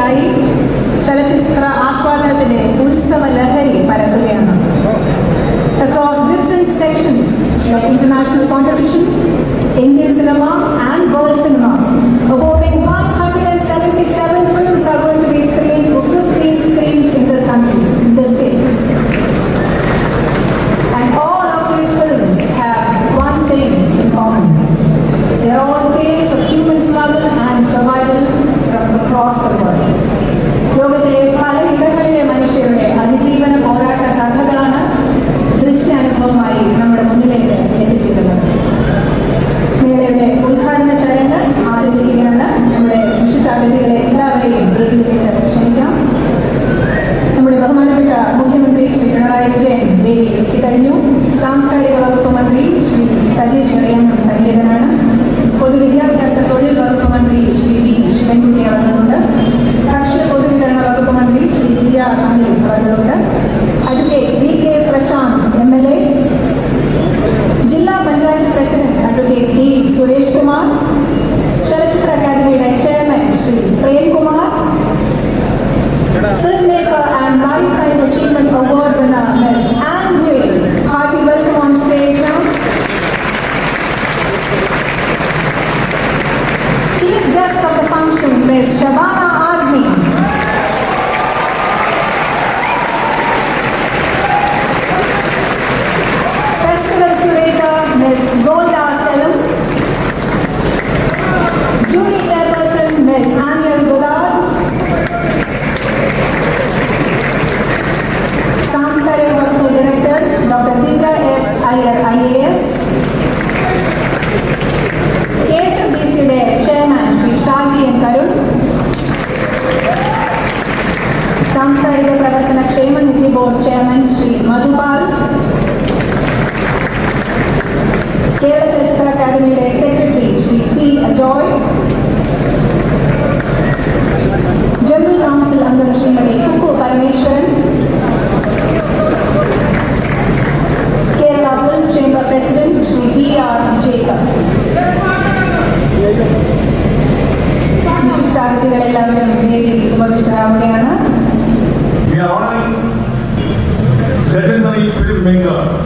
കളിയായി ചലച്ചിത്ര ആസ്വാദനത്തിന്റെ ഉത്സവ ലഹരി പരക്കുകയാണ് Across different sections like international competition, Indian cinema and world cinema, a whopping 177 Shri We are honoring legendary filmmaker,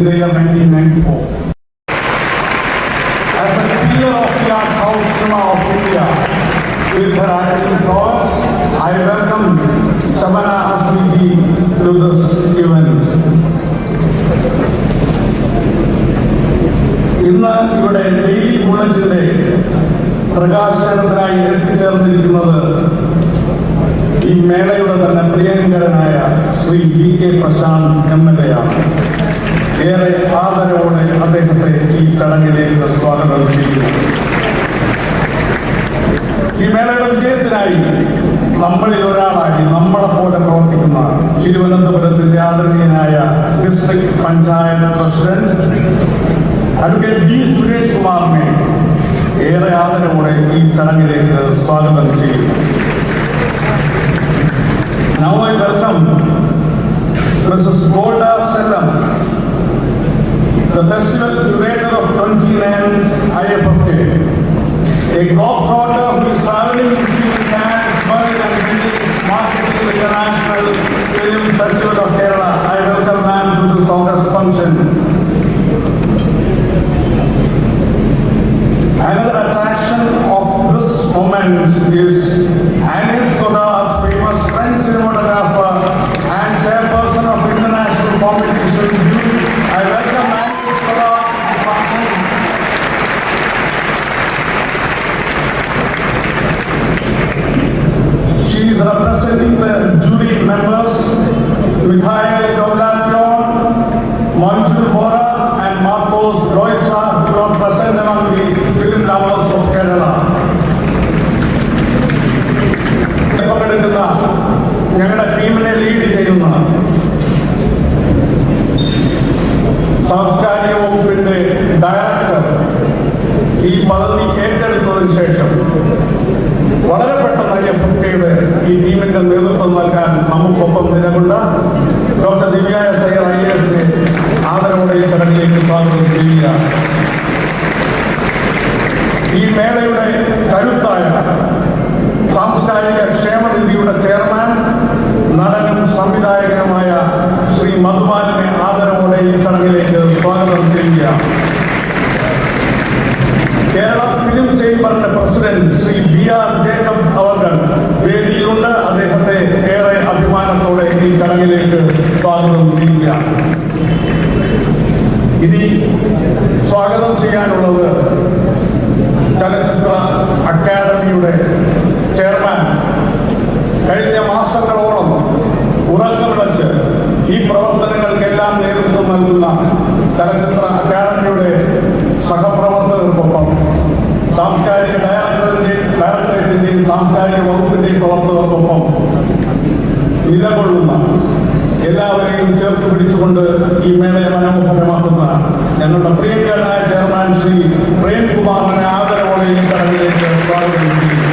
in the year 1994. As a pillar of the art house cinema of India, with her acting prowess, I welcome Samana Asmiti to this event. ഇന്ന് ഇവിടെ daily ബുള്ളറ്റിന്റെ പ്രകാശനത്തിനായി എത്തിച്ചേർന്നിരിക്കുന്നത് ഈ മേളയുടെ തന്നെ പ്രിയങ്കരനായ Shri V K Prashanth M L A ആണ് ഏറെ ആദരവോടെ അദ്ദേഹത്തെ ഈ ചടങ്ങിലേക്ക് സ്വാഗതം ചെയ്യുന്നു ഈ മേളയുടെ വിജയത്തിനായി നമ്മളിൽ ഒരാളായി നമ്മളെ പോലെ പ്രവർത്തിക്കുന്ന തിരുവനന്തപുരത്തിന്റെ ആദരണീയനായ district panchayat president advocate B Suresh കുമാറിനെ ഏറെ ആദരവോടെ ഈ ചടങ്ങിലേക്ക് സ്വാഗതം ചെയ്യുന്നു Now I welcome Mrs. Golda the festival curator of 29th IFFK, a globetrotter who is traveling between Cannes, Berlin and Venice, marketing the International Film Festival of Kerala. I welcome ma'am to this August function. Another attraction of this moment is members Mikhail Dovlatyon, Manjur Bora and Marcos Roysa who are present among the film lovers of Kerala. പങ്കെടുക്കുന്ന ഞങ്ങളുടെ ടീമിനെ lead ചെയ്യുന്ന സാംസ്കാരിക വകുപ്പിന്റെ director ഈ പദവി ഏറ്റെടുത്തതിന് ശേഷം വളരെ പെട്ടെന്ന് എഫ് എഫ് കെയുടെ ഈ ടീമിന്റെ നേതൃത്വം നൽകാൻ നമുക്കൊപ്പം നിലകൊണ്ട ഡോക്ടർ ദിവ്യ എസ് ഐ എസിനെ ആദരവോടെ ഈ ചടങ്ങിലേക്ക് സ്വാഗതം ചെയ്യുകയാണ്. ഈ മേളയുടെ കരുത്തായ സാംസ്കാരിക ക്ഷേമനിധിയുടെ ചെയർമാൻ നടനും സംവിധായകനുമായ ശ്രീ മധുബാലിനെ ആദരവോടെ ഈ ചടങ്ങിലേക്ക് സ്വാഗതം ചെയ്യുകയാണ് Kerala film ചേംബറിന്റെ president Shri B R Jacob അവർ വേദിയിലുണ്ട് അദ്ദേഹത്തെ ഏറെ അഭിമാനത്തോടെ ഈ ചടങ്ങിലേക്ക് സ്വാഗതം ചെയ്യുകയാണ് ഇനി സ്വാഗതം ചെയ്യാനുള്ളത് ചലച്ചിത്ര അക്കാദമിയുടെ ചെയർമാൻ കഴിഞ്ഞ മാസങ്ങളോളം ഉറക്കമിളച്ച് ഈ പ്രവർത്തനങ്ങൾക്കെല്ലാം നേതൃത്വം നൽകുന്ന ചലച്ചിത്ര അക്കാദമിയുടെ സഹപ്രവർത്തകർക്കൊപ്പം സാംസ്കാരിക ഡയറക്ടറിന്റെയും ഡയറക്ടറേറ്റിന്റെയും സാംസ്കാരിക വകുപ്പിന്റെയും പ്രവർത്തകർക്കൊപ്പം നിലകൊള്ളുന്ന എല്ലാവരെയും പിടിച്ചുകൊണ്ട് ഈ മേളയെ മനോഹരമാക്കുന്ന ഞങ്ങളുടെ പ്രിയങ്കരനായ ചെയർമാൻ ശ്രീ പ്രേംകുമാറിനെ ആദരവോടെ ഈ ചടങ്ങിലേക്ക് സ്വാഗതം ചെയ്യുന്നു.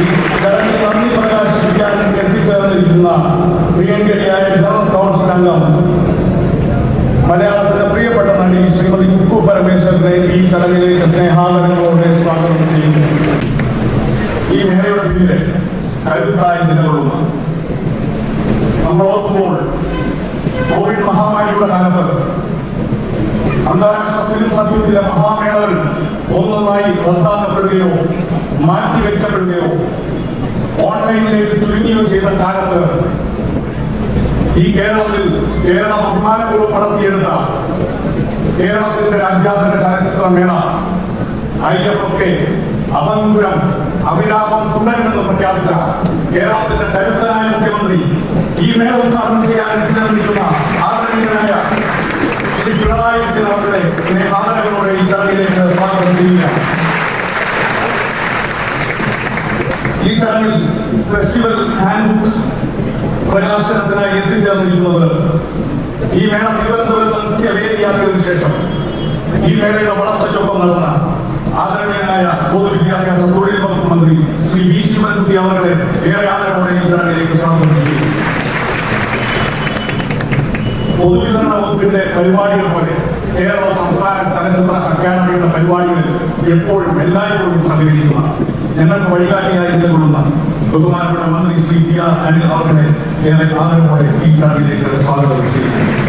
ഈ നന്ദി പ്രകാശിപ്പിക്കാൻ എത്തിച്ചേർന്നിരിക്കുന്ന പ്രിയങ്കരിയായ ജനറൽ കൗൺസിൽ അംഗം മലയാളത്തിന്റെ പ്രിയപ്പെട്ട നടി ശ്രീമതി കുക്കു പരമേശ്വരനെ ഈ ചടങ്ങിലേക്ക് സ്നേഹാദരങ്ങളോടെ സ്വാഗതം ചെയ്യുന്നു. ഈ മേളയുടെ പിന്നിലെ കരുത്തായി നിലകൊള്ളുന്നു. നമ്മൾ ഓർക്കുമ്പോൾ മഹാമാരിയുടെ കാലത്ത് അന്താരാഷ്ട്ര ഫിലിം സർക്യൂട്ടിലെ മഹാമേളകൾ ഒന്നൊന്നായി റദ്ദാക്കപ്പെടുകയോ മാറ്റിവെക്കപ്പെടുകയോ ഓൺലൈനിലേക്ക് ചുരുങ്ങുകയോ ചെയ്ത കാലത്ത് ഈ കേരളത്തിൽ കേരളം അഭിമാനപൂർവം നടത്തിയെടുത്ത കേരളത്തിന്റെ രാജ്യാന്തര ചലച്ചിത്ര മേള ഐ എഫ് എഫ് കെ അപങ്കുരം അഭിരാമം തുടരുമെന്ന് പ്രഖ്യാപിച്ച കേരളത്തിന്റെ കരുത്തനായ മുഖ്യമന്ത്രി ഈ മേള ഉദ്ഘാടനം ചെയ്യാൻ എത്തിച്ചേർന്നിരിക്കുന്ന ആദരണീയനായ ശ്രീ പിണറായി വിജയൻ അവരുടെ സ്നേഹാദരങ്ങളോടെ ഈ ചടങ്ങിലേക്ക് സ്വാഗതം ചെയ്യുക. ഈ ചടങ്ങിൽ ഫെസ്റ്റിവൽ ഹാൻഡ് പ്രകാശനത്തിനായി എത്തിച്ചേർന്നിരിക്കുന്നത് ഈ മേള തിരുവനന്തപുരത്ത് മുഖ്യ വേദിയാക്കിയതിനു ശേഷം ഈ മേളയുടെ വളർച്ചയ്ക്കൊപ്പം നടന്ന ആദരണീയനായ പൊതുവിദ്യാഭ്യാസ തൊഴിൽ വകുപ്പ് മന്ത്രി ശ്രീ വി ശിവൻകുട്ടി അവരുടെ ഏറെ ആദരവോടെ ഈ ചടങ്ങിലേക്ക് സ്വാഗതം പൊതുവിതരണ പരിപാടികൾ പോലെ കേരള സംസ്ഥാന ചലച്ചിത്ര അക്കാദമിയുടെ പരിപാടികളിൽ എപ്പോഴും എല്ലായ്പ്പോഴും സഹകരിക്കുന്ന ഞങ്ങൾക്ക് വഴികാട്ടിയായി നിലകൊള്ളുന്ന ബഹുമാനപ്പെട്ട മന്ത്രി ശ്രീ ടി ആർ അനിൽ അവരുടെ ഏറെ ആദരവോടെ ഈ ചടങ്ങിലേക്ക് സ്വാഗതം ചെയ്യുന്നു.